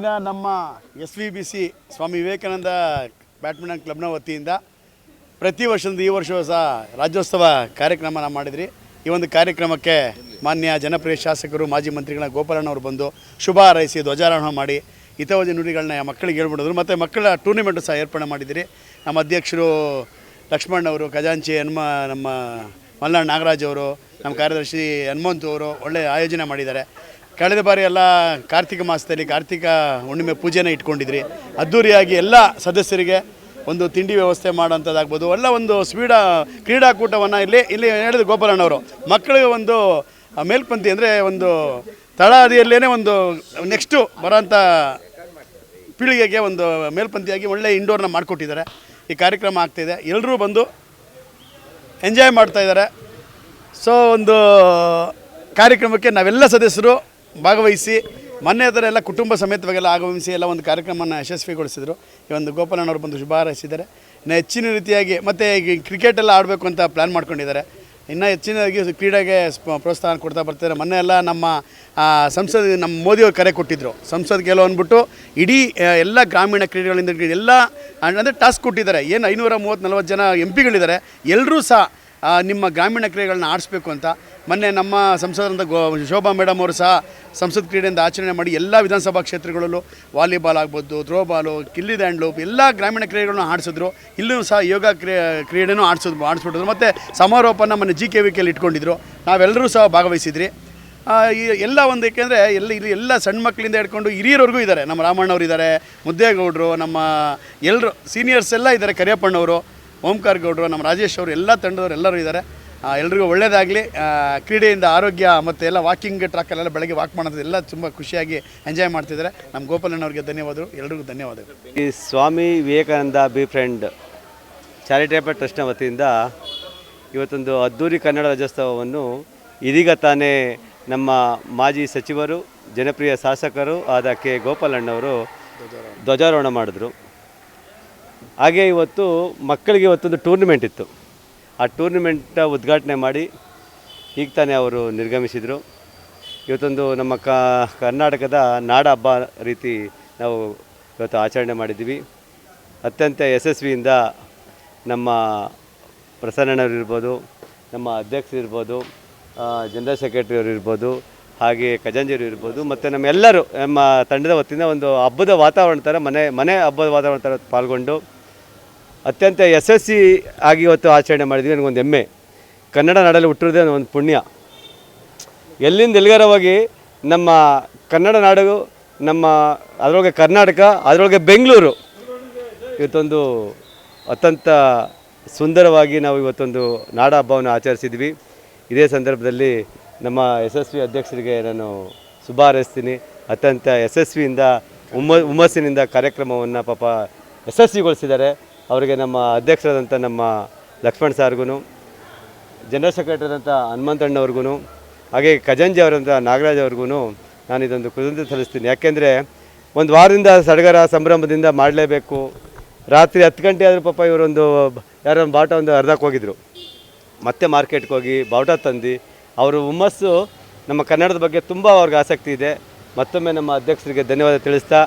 ನಮ್ಮ S V B C Swami Vivekananda badminton ಕ್ಲಬ್ನ ವತಿಯಿಂದ ಪ್ರತಿ ವರ್ಷದಿಂದ ಈ ವರ್ಷವೂ ಸಹ ರಾಜ್ಯೋತ್ಸವ ಕಾರ್ಯಕ್ರಮ ನಾವು ಮಾಡಿದ್ರಿ. ಈ ಒಂದು ಕಾರ್ಯಕ್ರಮಕ್ಕೆ ಮಾನ್ಯ ಜನಪ್ರಿಯ ಶಾಸಕರು, ಮಾಜಿ ಮಂತ್ರಿಗಳ ಗೋಪಾಲಣ್ಣವರು ಬಂದು ಶುಭ ಹಾರೈಸಿ ಧ್ವಜಾರೋಹಣ ಮಾಡಿ ಹಿತವಜ ನುಡಿಗಳನ್ನ ಮಕ್ಕಳಿಗೆ ಹೇಳ್ಬಿಡಿದ್ರು. ಮತ್ತು ಮಕ್ಕಳ ಟೂರ್ನಿಮೆಂಟು ಸಹ ಏರ್ಪಡೆ ಮಾಡಿದ್ದೀರಿ ನಮ್ಮ ಅಧ್ಯಕ್ಷರು ಲಕ್ಷ್ಮಣ್ ಅವರು, ಖಜಾಂಚಿ ಹನುಮ, ನಮ್ಮ ಮಲ್ನಾಡ್ ನಾಗರಾಜ್ ಅವರು, ನಮ್ಮ ಕಾರ್ಯದರ್ಶಿ ಹನುಮಂತು ಅವರು ಒಳ್ಳೆಯ ಆಯೋಜನೆ ಮಾಡಿದ್ದಾರೆ. ಕಳೆದ ಬಾರಿ ಎಲ್ಲ ಕಾರ್ತಿಕ ಮಾಸದಲ್ಲಿ ಕಾರ್ತಿಕ ಹುಣ್ಣಿಮೆ ಪೂಜೆನ ಇಟ್ಕೊಂಡಿದ್ರಿ. ಅದ್ಧೂರಿಯಾಗಿ ಎಲ್ಲ ಸದಸ್ಯರಿಗೆ ಒಂದು ತಿಂಡಿ ವ್ಯವಸ್ಥೆ ಮಾಡೋಂಥದ್ದಾಗ್ಬೋದು ಎಲ್ಲ ಒಂದು ಸ್ವೀಡ, ಕ್ರೀಡಾಕೂಟವನ್ನು ಇಲ್ಲಿ ಇಲ್ಲಿ ಹೇಳಿದ ಗೋಪಾಲಣ್ಣವರು. ಮಕ್ಕಳಿಗೆ ಒಂದು ಮೇಲ್ಪಂಥಿ ಅಂದರೆ ಒಂದು ತಳಹದಿಯಲ್ಲೇ ಒಂದು ನೆಕ್ಸ್ಟು ಬರೋಂಥ ಪೀಳಿಗೆಗೆ ಒಂದು ಮೇಲ್ಪಂಥಿಯಾಗಿ ಒಳ್ಳೆ ಇಂಡೋರ್ನ ಮಾಡಿಕೊಟ್ಟಿದ್ದಾರೆ. ಈ ಕಾರ್ಯಕ್ರಮ ಆಗ್ತಿದೆ. ಎಲ್ಲರೂ ಬಂದು ಎಂಜಾಯ್ ಮಾಡ್ತಾ ಇದ್ದಾರೆ. ಸೊ ಒಂದು ಕಾರ್ಯಕ್ರಮಕ್ಕೆ ನಾವೆಲ್ಲ ಸದಸ್ಯರು ಭಾಗವಹಿಸಿ, ಮೊನ್ನೆ ಹತ್ರ ಎಲ್ಲ ಕುಟುಂಬ ಸಮೇತವಾಗೆಲ್ಲ ಆಗಮಿಸಿ ಎಲ್ಲ ಒಂದು ಕಾರ್ಯಕ್ರಮವನ್ನು ಯಶಸ್ವಿಗೊಳಿಸಿದರು. ಈ ಒಂದು ಗೋಪಾಲನವರು ಬಂದು ಶುಭ ಹಾರೈಸಿದ್ದಾರೆ ಇನ್ನು ಹೆಚ್ಚಿನ ರೀತಿಯಾಗಿ ಮತ್ತು ಈಗ ಕ್ರಿಕೆಟ್ ಎಲ್ಲ ಆಡಬೇಕು ಅಂತ ಪ್ಲ್ಯಾನ್ ಮಾಡ್ಕೊಂಡಿದ್ದಾರೆ. ಇನ್ನೂ ಹೆಚ್ಚಿನದಾಗಿ ಕ್ರೀಡೆಗೆ ಪ್ರೋತ್ಸಾಹ ಕೊಡ್ತಾ ಬರ್ತಾರೆ ಮೊನ್ನೆ ಎಲ್ಲ ನಮ್ಮ ಸಂಸದ್, ನಮ್ಮ ಮೋದಿಯವರು ಕರೆ ಕೊಟ್ಟಿದ್ದರು ಸಂಸದ್ ಗೆಲುವು ಅಂದ್ಬಿಟ್ಟು ಇಡೀ ಎಲ್ಲ ಗ್ರಾಮೀಣ ಕ್ರೀಡೆಗಳಿಂದ ಎಲ್ಲ, ಅಂದರೆ ಟಾಸ್ಕ್ ಕೊಟ್ಟಿದ್ದಾರೆ. ಏನು ಐನೂರ ಮೂವತ್ತು ನಲ್ವತ್ತು ಜನ ಎಂ ಪಿಗಳಿದ್ದಾರೆ ಎಲ್ಲರೂ ಸಹ ನಿಮ್ಮ ಗ್ರಾಮೀಣ ಕ್ರೀಡೆಗಳನ್ನ ಆಡಿಸ್ಬೇಕು ಅಂತ ಮೊನ್ನೆ ನಮ್ಮ ಸಂಸದರಂತ ಗೋ, ಶೋಭಾ ಮೇಡಮ್ ಅವರು ಸಹ ಸಂಸತ್ ಕ್ರೀಡೆಯಿಂದ ಆಚರಣೆ ಮಾಡಿ ಎಲ್ಲ ವಿಧಾನಸಭಾ ಕ್ಷೇತ್ರಗಳಲ್ಲೂ ವಾಲಿಬಾಲ್ ಆಗ್ಬೋದು ಥ್ರೋಬಾಲು ಕಿಲ್ಲಿ ದಾಂಡ್ಲು ಎಲ್ಲ ಗ್ರಾಮೀಣ ಕ್ರೀಡೆಗಳನ್ನು ಆಡಿಸಿದ್ರು. ಇಲ್ಲೂ ಸಹ ಯೋಗ ಕ್ರೀ, ಕ್ರೀಡೆನೂ ಆಡಿಸಿದ್ರು ಆಡಿಸ್ಬಿಟ್ಟಿದ್ರು. ಮತ್ತು ಸಮಾರೋಪನ ಮೊನ್ನೆ ಜಿ ಕೆ ವಿ ಕೆಲ್ಲಿ ಇಟ್ಕೊಂಡಿದ್ರು. ನಾವೆಲ್ಲರೂ ಸಹ ಭಾಗವಹಿಸಿದ್ರಿ. ಈ ಎಲ್ಲ ಒಂದು ಏಕೆಂದರೆ ಎಲ್ಲ, ಇಲ್ಲಿ ಎಲ್ಲ ಸಣ್ಣ ಮಕ್ಕಳಿಂದ ಹಿಡ್ಕೊಂಡು ಹಿರಿಯರವರೆಗೂ ಇದ್ದಾರೆ. ನಮ್ಮ ರಾಮಣ್ಣವ್ರು ಇದ್ದಾರೆ, ಮುದ್ದೇಗೌಡರು, ನಮ್ಮ ಎಲ್ಲರೂ ಸೀನಿಯರ್ಸ್ ಎಲ್ಲ ಇದ್ದಾರೆ, ಕರಿಯಪ್ಪಣ್ಣವರು. ಓಂಕಾರ್ ಗೌಡರು, ನಮ್ಮ ರಾಜೇಶ್ ಅವರು ಎಲ್ಲ ತಂಡದವರು ಎಲ್ಲರೂ ಇದ್ದಾರೆ. ಎಲ್ರಿಗೂ ಒಳ್ಳೆಯದಾಗಲಿ ಕ್ರೀಡೆಯಿಂದ ಆರೋಗ್ಯ ಮತ್ತು ಎಲ್ಲ ವಾಕಿಂಗ್ ಟ್ರ್ಯಾಕಲ್ಲೆಲ್ಲ ಬೆಳಗ್ಗೆ ವಾಕ್ ಮಾಡೋದು ಎಲ್ಲ ತುಂಬ ಖುಷಿಯಾಗಿ ಎಂಜಾಯ್ ಮಾಡ್ತಿದ್ದಾರೆ. ನಮ್ಮ ಗೋಪಾಲಣ್ಣವ್ರಿಗೆ ಧನ್ಯವಾದಗಳು. ಎಲ್ರಿಗೂ ಧನ್ಯವಾದಗಳು. ಈ Swami Vivekananda B friend, charitable ಟ್ರಸ್ಟ್ನ ವತಿಯಿಂದ ಇವತ್ತೊಂದು ಅದ್ದೂರಿ ಕನ್ನಡ ರಾಜ್ಯೋತ್ಸವವನ್ನು ಇದೀಗ ತಾನೇ ನಮ್ಮ ಮಾಜಿ ಸಚಿವರು, ಜನಪ್ರಿಯ ಶಾಸಕರು ಆದ ಕೆ ಗೋಪಾಲಣ್ಣವರು ಧ್ವಜಾರೋಹಣ ಮಾಡಿದ್ರು. ಹಾಗೆ ಇವತ್ತು ಮಕ್ಕಳಿಗೆ ಇವತ್ತೊಂದು ಟೂರ್ನಿಮೆಂಟ್ ಇತ್ತು. ಆ ಟೂರ್ನಿಮೆಂಟ್ ಉದ್ಘಾಟನೆ ಮಾಡಿ ಈಗ ತಾನೇ ಅವರು ನಿರ್ಗಮಿಸಿದರು. ಇವತ್ತೊಂದು ನಮ್ಮ ಕರ್ನಾಟಕದ ನಾಡ ಹಬ್ಬ ರೀತಿ ನಾವು ಇವತ್ತು ಆಚರಣೆ ಮಾಡಿದ್ದೀವಿ. ಅತ್ಯಂತ ಯಶಸ್ವಿಯಿಂದ ನಮ್ಮ ಪ್ರಸನ್ನರಿರ್ಬೋದು ನಮ್ಮ ಅಧ್ಯಕ್ಷರು ಇರ್ಬೋದು ಜನರಲ್ ಸೆಕ್ರೆಟರಿ ಅವರು ಇರ್ಬೋದು ಹಾಗೆ ಖಜಾಂಜಿಯವರು ಇರ್ಬೋದು ಮತ್ತು ನಮ್ಮೆಲ್ಲರೂ ನಮ್ಮ ತಂಡದ ವತಿಯಿಂದ ಒಂದು ಹಬ್ಬದ ವಾತಾವರಣ ಥರ ಮನೆ ಮನೆ ಹಬ್ಬದ ವಾತಾವರಣ ಥರ ಪಾಲ್ಗೊಂಡು ಅತ್ಯಂತ ಯಶಸ್ವಿ ಆಗಿ ಇವತ್ತು ಆಚರಣೆ ಮಾಡಿದ್ವಿ ನನಗೊಂದು ಹೆಮ್ಮೆ. ಕನ್ನಡ ನಾಡಲ್ಲಿ ಹುಟ್ಟಿರೋದೇ ಒಂದು ಪುಣ್ಯ. ಎಲ್ಲಿಂದ ಎಲ್ಲಿಗಾರ ಹೋಗಿ ನಮ್ಮ ಕನ್ನಡ ನಾಡು, ನಮ್ಮ ಅದರೊಳಗೆ ಕರ್ನಾಟಕ, ಅದರೊಳಗೆ ಬೆಂಗಳೂರು ಇವತ್ತೊಂದು ಅತ್ಯಂತ ಸುಂದರವಾಗಿ ನಾವು ಇವತ್ತೊಂದು ನಾಡ ಹಬ್ಬವನ್ನು ಆಚರಿಸಿದ್ವಿ. ಇದೇ ಸಂದರ್ಭದಲ್ಲಿ ನಮ್ಮ ಯಶಸ್ವಿ ಅಧ್ಯಕ್ಷರಿಗೆ ನಾನು ಶುಭ ಹಾರೈಸ್ತೀನಿ. ಅತ್ಯಂತ ಯಶಸ್ವಿಯಿಂದ ಉಮ್ಮ ಹುಮ್ಮಸ್ಸಿನಿಂದ ಕಾರ್ಯಕ್ರಮವನ್ನು ಪಾಪ ಯಶಸ್ವಿಗೊಳಿಸಿದ್ದಾರೆ. ಅವರಿಗೆ ನಮ್ಮ ಅಧ್ಯಕ್ಷರಾದಂಥ ನಮ್ಮ ಲಕ್ಷ್ಮಣ್ ಸಾರ್ಗೂ ಜನರಲ್ ಸೆಕ್ರೆಟರಿ ಆದಂಥ ಹನುಮಂತಣ್ಣವ್ರಿಗೂ ಹಾಗೆ ಖಜಾಂಜಿ ಅವರಂಥ ನಾಗರಾಜ್ ಅವ್ರಿಗೂ ನಾನು ಇದೊಂದು ಕೃತಜ್ಞತೆ ಸಲ್ಲಿಸ್ತೀನಿ ಯಾಕೆಂದರೆ ಒಂದು ವಾರದಿಂದ ಸಡಗರ ಸಂಭ್ರಮದಿಂದ ಮಾಡಲೇಬೇಕು. ರಾತ್ರಿ ಹತ್ತು ಗಂಟೆ ಆದರೂ ಪಾಪ ಇವರೊಂದು ಯಾರೋ ಬಾಟ ಒಂದು ಅರ್ಧಕ್ಕೆ ಹೋಗಿದ್ರು. ಮತ್ತೆ ಮಾರ್ಕೆಟ್ಗೆ ಹೋಗಿ ಬಾವುಟ ತಂದು ಅವರು ಹುಮ್ಮಸ್ಸು ನಮ್ಮ ಕನ್ನಡದ ಬಗ್ಗೆ ತುಂಬ ಅವ್ರಿಗೆ ಆಸಕ್ತಿ ಇದೆ. ಮತ್ತೊಮ್ಮೆ ನಮ್ಮ ಅಧ್ಯಕ್ಷರಿಗೆ ಧನ್ಯವಾದ ತಿಳಿಸ್ತಾ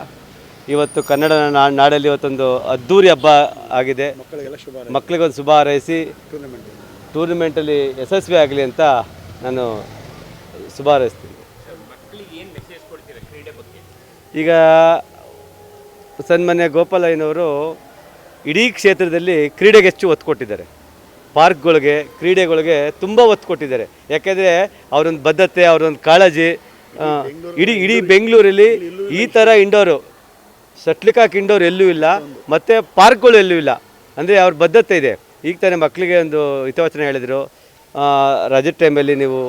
ಇವತ್ತು ಕನ್ನಡ ನಾ- ನಾಡಲ್ಲಿ ಇವತ್ತೊಂದು ಅದ್ಧೂರಿ ಹಬ್ಬ ಆಗಿದೆ. ಮಕ್ಕಳಿಗೊಂದು ಶುಭ ಹಾರೈಸಿ. ಟೂರ್ನಮೆಂಟ್ ಟೂರ್ನಿಮೆಂಟಲ್ಲಿ ಯಶಸ್ವಿ ಆಗಲಿ ಅಂತ ನಾನು ಶುಭ ಹಾರೈಸ್ತೀನಿ. ಈಗ ಸನ್ಮಾನ್ಯ ಗೋಪಾಲಯ್ಯನವರು ಇಡೀ ಕ್ಷೇತ್ರದಲ್ಲಿ ಕ್ರೀಡೆಗೆ ಹೆಚ್ಚು ಒತ್ತು ಕೊಟ್ಟಿದ್ದಾರೆ. ಪಾರ್ಕ್ಗಳಿಗೆ ಕ್ರೀಡೆಗಳಿಗೆ ತುಂಬ ಒತ್ತು ಕೊಟ್ಟಿದ್ದಾರೆ. ಯಾಕೆಂದರೆ ಅವರೊಂದು ಬದ್ಧತೆ ಅವರೊಂದು ಕಾಳಜಿ ಇಡೀ ಇಡೀ ಬೆಂಗಳೂರಲ್ಲಿ ಈ ಥರ ಇಂಡೋರು ಶಟ್ಲಿಕಾಕ್ ಹಾಕಿಂಡೋರು ಎಲ್ಲೂ ಇಲ್ಲ, ಮತ್ತು ಪಾರ್ಕ್ಗಳು ಎಲ್ಲೂ ಇಲ್ಲ. ಅಂದರೆ ಅವ್ರ ಬದ್ಧತೆ ಇದೆ. ಈಗ ತಾನೇ ಮಕ್ಕಳಿಗೆ ಒಂದು ಹಿತವಚನ ಹೇಳಿದರು ರಜೆ ಟೈಮಲ್ಲಿ ನೀವು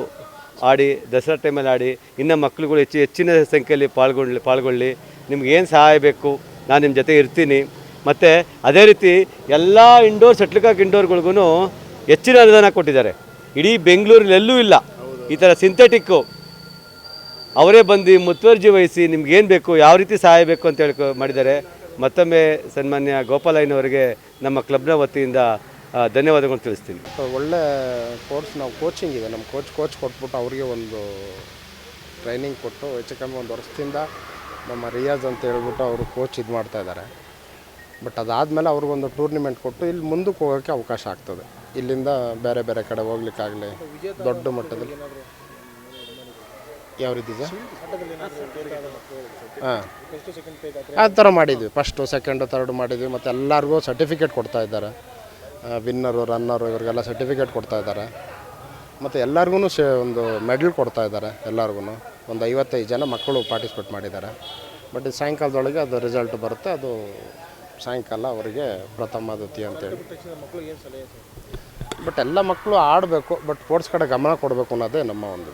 ಆಡಿ, ದಸರಾ ಟೈಮಲ್ಲಿ ಆಡಿ, ಇನ್ನು ಮಕ್ಕಳುಗಳು ಹೆಚ್ಚು ಹೆಚ್ಚಿನ ಸಂಖ್ಯೆಯಲ್ಲಿ ಪಾಲ್ಗೊಳ್ಳಿ ಪಾಲ್ಗೊಳ್ಳಿ. ನಿಮ್ಗೆ ಏನು ಸಹಾಯ ಬೇಕು? ನಾನು ನಿಮ್ಮ ಜೊತೆ ಇರ್ತೀನಿ. ಮತ್ತು ಅದೇ ರೀತಿ ಎಲ್ಲ ಇಂಡೋರ್ ಸಟ್ಲಿಕಾಕ್ ಇಂಡೋರ್ಗಳಿಗೂ ಹೆಚ್ಚಿನ ಅನುದಾನ ಕೊಟ್ಟಿದ್ದಾರೆ. ಇಡೀ ಬೆಂಗಳೂರಲ್ಲಿ ಎಲ್ಲೂ ಇಲ್ಲ. ಈ ಥರ ಸಿಂಥೆಟಿಕ್ಕು ಅವರೇ ಬಂದು ಮುತುವರ್ಜಿ ವಹಿಸಿ ನಿಮ್ಗೇನು ಬೇಕು, ಯಾವ ರೀತಿ ಸಹಾಯ ಬೇಕು ಅಂತ ಹೇಳಿ ಮಾಡಿದ್ದಾರೆ. ಮತ್ತೊಮ್ಮೆ ಸನ್ಮಾನ್ಯ ಗೋಪಾಲಯ್ಯನವರಿಗೆ ನಮ್ಮ ಕ್ಲಬ್ನ ವತಿಯಿಂದ ಧನ್ಯವಾದಗಳು ತಿಳಿಸ್ತೀನಿ. ಒಳ್ಳೆ ಕೋರ್ಸ್, ನಾವು ಕೋಚಿಂಗ್ ಇದೆ. ನಮ್ಮ ಕೋಚ್ ಕೋಚ್ ಕೊಟ್ಬಿಟ್ಟು ಅವರಿಗೆ ಒಂದು ಟ್ರೈನಿಂಗ್ ಕೊಟ್ಟು ಹೆಚ್ಚು ಕಮ್ಮಿ ಒಂದು ವರ್ಷದಿಂದ ನಮ್ಮ ರಿಯಾಜ್ ಅಂತ ಹೇಳ್ಬಿಟ್ಟು ಅವರು ಕೋಚ್ ಇದು ಮಾಡ್ತಾ ಇದ್ದಾರೆ. ಬಟ್ ಅದಾದಮೇಲೆ ಅವ್ರಿಗೊಂದು ಟೂರ್ನಿಮೆಂಟ್ ಕೊಟ್ಟು ಇಲ್ಲಿ ಮುಂದಕ್ಕೆ ಹೋಗೋಕ್ಕೆ ಅವಕಾಶ ಆಗ್ತದೆ. ಇಲ್ಲಿಂದ ಬೇರೆ ಬೇರೆ ಕಡೆ ಹೋಗ್ಲಿಕ್ಕಾಗಲಿ, ದೊಡ್ಡ ಮಟ್ಟದಲ್ಲಿ. ಯಾವ ರೀತಿ ಸರ್. ಹಾಂ. ಆ ಥರ ಮಾಡಿದ್ವಿ? ಫಸ್ಟು ಸೆಕೆಂಡು ಥರ್ಡ್ ಮಾಡಿದ್ವಿ. ಮತ್ತು ಎಲ್ಲರಿಗೂ ಸರ್ಟಿಫಿಕೇಟ್ ಕೊಡ್ತಾ ಇದ್ದಾರೆ. ವಿನ್ನರು ರನ್ನರು ಇವ್ರಿಗೆಲ್ಲ ಸರ್ಟಿಫಿಕೇಟ್ ಕೊಡ್ತಾ ಇದ್ದಾರೆ. ಮತ್ತು ಎಲ್ಲರಿಗೂ ಸೇ ಒಂದು ಮೆಡಲ್ ಕೊಡ್ತಾ ಇದ್ದಾರೆ ಎಲ್ಲರಿಗೂ ಒಂದು ಐವತ್ತೈದು ಜನ ಮಕ್ಕಳು ಪಾರ್ಟಿಸಿಪೇಟ್ ಮಾಡಿದ್ದಾರೆ. ಬಟ್ ಇದು ಸಾಯಂಕಾಲದೊಳಗೆ ಅದು ರಿಸಲ್ಟ್ ಬರುತ್ತೆ. ಅದು ಸಾಯಂಕಾಲ ಅವರಿಗೆ ಪ್ರಥಮ ದ್ವಿತೀಯ ಅಂತೇಳಿ ಬಟ್ ಎಲ್ಲ ಮಕ್ಕಳು ಆಡಬೇಕು. ಬಟ್ ಸ್ಪೋರ್ಟ್ಸ್ ಕಡೆ ಗಮನ ಕೊಡಬೇಕು ಅನ್ನೋದೇ ನಮ್ಮ ಒಂದು